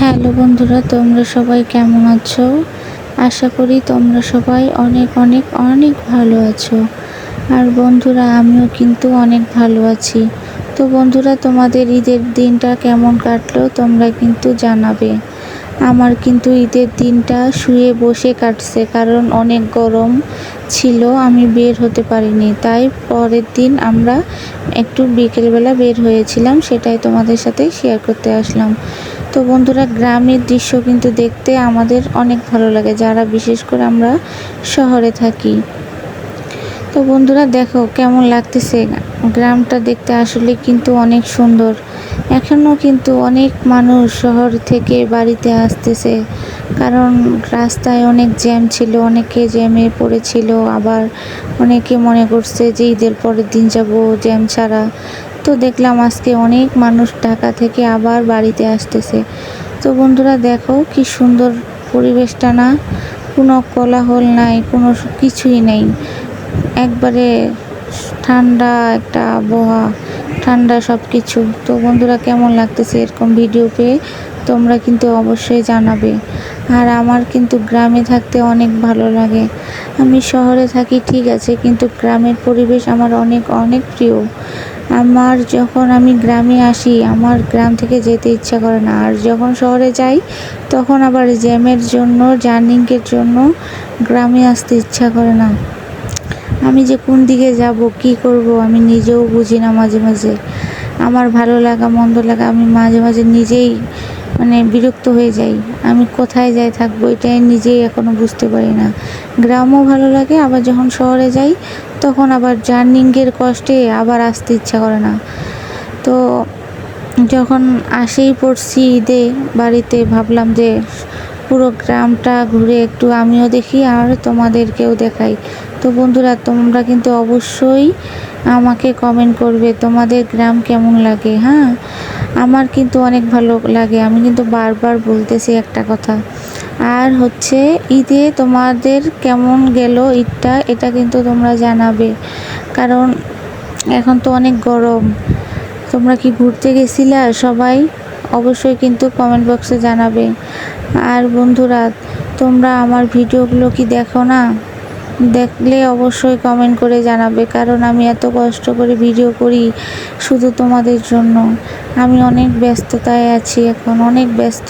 Hello বন্ধুরা, তোমরা সবাই কেমন আছো? আশা করি তোমরা সবাই অনেক অনেক অনেক ভালো আছো। আর বন্ধুরা, আমিও কিন্তু অনেক ভালো আছি। তো বন্ধুরা, তোমাদের ঈদের দিনটা কেমন কাটলো তোমরা কিন্তু জানাবে। আমার কিন্তু ঈদের দিনটা শুয়ে বসে কাটছে, কারণ অনেক গরম ছিল, আমি বের হতে পারিনি। তাই পরের দিন আমরা একটু বিকেলবেলা বের হয়েছিলাম, সেটাই তোমাদের সাথে শেয়ার করতে আসলাম। তো বন্ধুরা, গ্রামের দৃশ্য কিন্তু দেখতে আমাদের অনেক ভালো লাগে, যারা বিশেষ করে আমরা শহরে থাকি। তো বন্ধুরা, দেখো কেমন লাগতেছে। গ্রামটা দেখতে আসলে কিন্তু অনেক সুন্দর। এখনও কিন্তু অনেক মানুষ শহর থেকে বাড়িতে আসতেছে। কারণ রাস্তায় অনেক জ্যাম ছিল, অনেকে জ্যামে পড়েছিল, আবার অনেকে মনে করছে যে ঈদের পরের দিন যাব জ্যাম ছাড়া। তো দেখলাম আজকে অনেক মানুষ ঢাকা থেকে আবার বাড়িতে আসতেছে। তো বন্ধুরা দেখো কি সুন্দর পরিবেশটা না। কোনো কোলাহল নাই, কোনো কিছুই নেই। একবারে ঠান্ডা একটা আবহাওয়া, ঠান্ডা সব কিছু তো বন্ধুরা কেমন লাগতেছে এরকম ভিডিও পেয়ে, তোমরা কিন্তু অবশ্যই জানাবে। আর আমার কিন্তু গ্রামে থাকতে অনেক ভালো লাগে। আমি শহরে থাকি, ঠিক আছে, কিন্তু গ্রামের পরিবেশ আমার অনেক অনেক প্রিয়। আমার যখন আমি গ্রামে আসি, আমার গ্রাম থেকে যেতে ইচ্ছা করে না। আর যখন শহরে যাই, তখন আবার জ্যামের জন্য, জার্নিংয়ের জন্য গ্রামে আসতে ইচ্ছা করে না। আমি যে কোন দিকে যাব, কি করব, আমি নিজেও বুঝি না মাঝে মাঝে। আমার ভালো লাগা, মন্দ লাগা, আমি মাঝে মাঝে নিজেই মানে বিরক্ত হয়ে যাই। আমি কোথায় যাই থাকব এটাই নিজেই এখনও বুঝতে পারি না। গ্রামও ভালো লাগে, আবার যখন শহরে যাই, তখন আবার জার্নিংয়ের কষ্টে আবার আসতে ইচ্ছা করে না। তো যখন আসেই পড়ছি ঈদে বাড়িতে, ভাবলাম যে পুরো গ্রামটা ঘুরে একটু আমিও দেখি আর তোমাদেরকেও দেখাই। তো বন্ধুরা, তোমরা কিন্তু অবশ্যই আমাকে কমেন্ট করবে, তোমাদের গ্রাম কেমন লাগে হ্যাঁ? আমার কিন্তু অনেক ভালো লাগে। আমি কিন্তু বারবার বলতেছি একটা কথা। আর হচ্ছে, ঈদে তোমাদের কেমন গেল ঈদটা, এটা কিন্তু তোমরা জানাবে। কারণ এখন তো অনেক গরম। তোমরা কি ঘুরতে গেছিলা? সবাই অবশ্যই কিন্তু কমেন্ট বক্সে জানাবে। আর বন্ধুরা, তোমরা আমার ভিডিওগুলো কি দেখো না? দেখলে অবশ্যই কমেন্ট করে জানাবে, কারণ আমি এত কষ্ট করে ভিডিও করি শুধু তোমাদের জন্য। আমি অনেক ব্যস্ততায় আছি এখন, অনেক ব্যস্ত।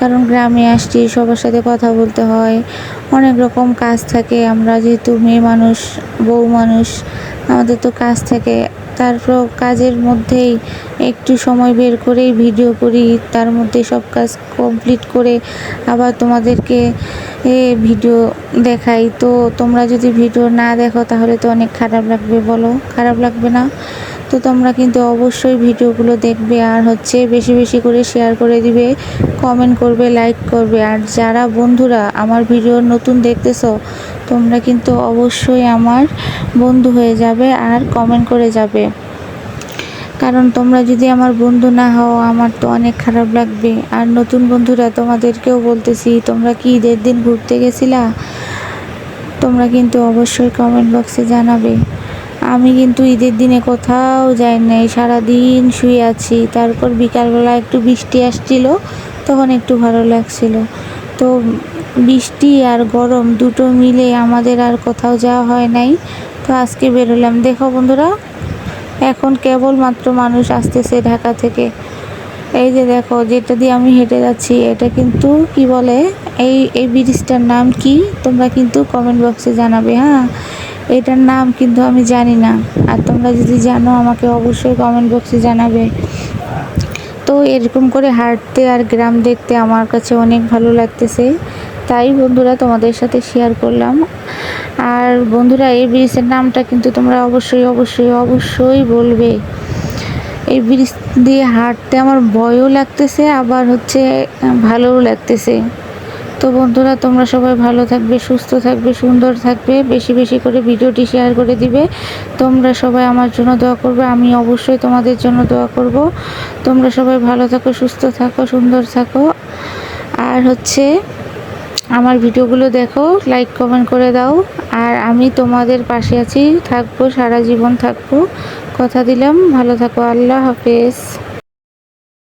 কারণ গ্রামে আসছি, সবার সাথে কথা বলতে হয়। অনেক রকম কাজ থাকে, আমরা যেহেতু মেয়ে মানুষ, বউ মানুষ, আমাদের তো কাজ থাকে। তারপর কাজের মধ্যেই একটু সময় বের করেই ভিডিও করি, তার মধ্যে সব কাজ কমপ্লিট করে আবার তোমাদেরকে এ ভিডিও দেখাই। তো তোমরা যদি ভিডিও না দেখো, তাহলে তো অনেক খারাপ লাগবে, বলো? খারাপ লাগবে না? তো তোমরা কিন্তু অবশ্যই ভিডিওগুলো দেখবে আর হচ্ছে বেশি বেশি করে শেয়ার করে দিবে কমেন্ট করবে লাইক করবে। আর যারা বন্ধুরা আমার ভিডিও নতুন দেখতেছো, তোমরা কিন্তু অবশ্যই আমার বন্ধু হয়ে যাবে আর কমেন্ট করে যাবে। কারণ তোমরা যদি আমার বন্ধু না হও, আমার তো অনেক খারাপ লাগবে। আর নতুন বন্ধুরা তোমাদেরকেও বলতেছি, তোমরা কি ঈদের দিন ঘুরতে গেছিলা? তোমরা কিন্তু অবশ্যই কমেন্ট বক্সে জানাবে। আমি কিন্তু ঈদের দিনে কোথাও যাই নাই, সারাদিন শুয়ে আছি। তারপর বিকালবেলা একটু বৃষ্টি আসছিল, তখন একটু ভালো লাগছিল। তো বৃষ্টি আর গরম দুটো মিলে আমাদের আর কোথাও যাওয়া হয় নাই। তো আজকে বেরোলাম। দেখো বন্ধুরা, এখন কেবলমাত্র মানুষ আসতেছে ঢাকা থেকে। এই যে দেখো, যেটা দিয়ে আমি হেঁটে যাচ্ছি, এটা কিন্তু কি বলে, এই এই ব্রিজটার নাম কি? তোমরা কিন্তু কমেন্ট বক্সে জানাবে হ্যাঁ? এটার নাম কিন্তু আমি জানি না। আর তোমরা যদি জানো, আমাকে অবশ্যই কমেন্ট বক্সে জানাবে। তো এরকম করে হাঁটতে আর গ্রাম দেখতে আমার কাছে অনেক ভালো লাগতেছে। তাই বন্ধুরা তোমাদের সাথে শেয়ার করলাম। আর বন্ধুরা, এই ব্রিজের নামটা কিন্তু তোমরা অবশ্যই অবশ্যই অবশ্যই বলবে। এই ব্রিজ দিয়ে হাঁটতে আমার ভয়ও লাগতেছে, আবার হচ্ছে ভালোও লাগতেছে। তো বন্ধুরা, তোমরা সবাই ভালো থাকবে, সুস্থ থাকবে, সুন্দর থাকবে, বেশি বেশি করে ভিডিওটি শেয়ার করে দিবে। তোমরা সবাই আমার জন্য দোয়া করবে, আমি অবশ্যই তোমাদের জন্য দোয়া করব। তোমরা সবাই ভালো থাকো, সুস্থ থাকো, সুন্দর থাকো। আর হচ্ছে, আমার ভিডিওগুলো দেখো লাইক কমেন্ট করে দাও। আর আমি তোমাদের পাশে আছি, থাকব, সারা জীবন থাকব। কথা দিলাম, ভালো থাকো, আল্লাহ হাফেজ।